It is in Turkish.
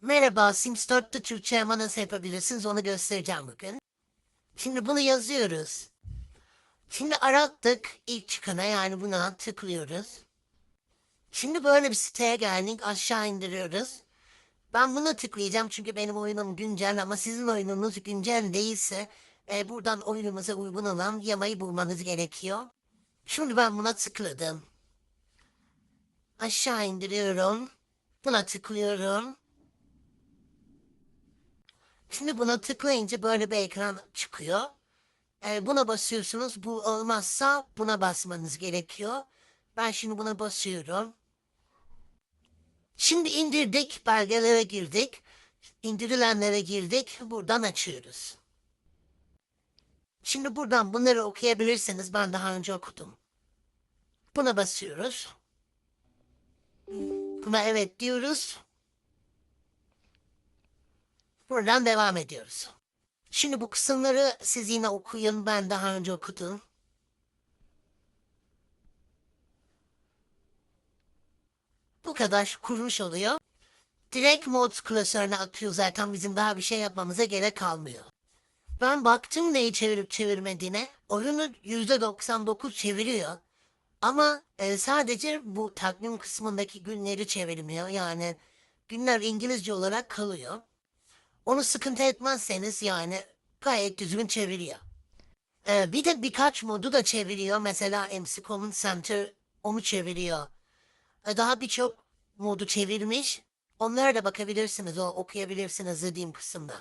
Merhaba Sims 4'te Türkçe ama nasıl yapabilirsiniz onu göstereceğim bugün. Şimdi bunu yazıyoruz. Şimdi arattık ilk çıkana yani buna tıklıyoruz. Şimdi böyle bir siteye geldik aşağı indiriyoruz. Ben bunu tıklayacağım çünkü benim oyunum güncel ama sizin oyununuz güncel değilse e, buradan oyunumuza uygun olan yamayı bulmanız gerekiyor. Şimdi ben buna tıkladım. Aşağı indiriyorum. Buna tıklıyorum. Şimdi buna tıklayınca böyle bir ekran çıkıyor. Ee, buna basıyorsunuz. Bu olmazsa buna basmanız gerekiyor. Ben şimdi buna basıyorum. Şimdi indirdik. Belgelere girdik. İndirilenlere girdik. Buradan açıyoruz. Şimdi buradan bunları okuyabilirsiniz. Ben daha önce okudum. Buna basıyoruz. Buna evet diyoruz. Buradan devam ediyoruz. Şimdi bu kısımları siz yine okuyun. Ben daha önce okudum. Bu kadar kurmuş oluyor. Direkt mod klasörüne atıyor zaten bizim daha bir şey yapmamıza gerek kalmıyor. Ben baktım neyi çevirip çevirmediğine. Oyunu %99 çeviriyor. Ama e, sadece bu takvim kısmındaki günleri çevirmiyor. Yani günler İngilizce olarak kalıyor. Onu sıkıntı etmezseniz yani gayet düzgün çeviriyor. Ee, bir de birkaç modu da çeviriyor. Mesela MC Common Center onu çeviriyor. Ee, daha birçok modu çevirmiş. Onlara da bakabilirsiniz, o okuyabilirsiniz dediğim kısımda.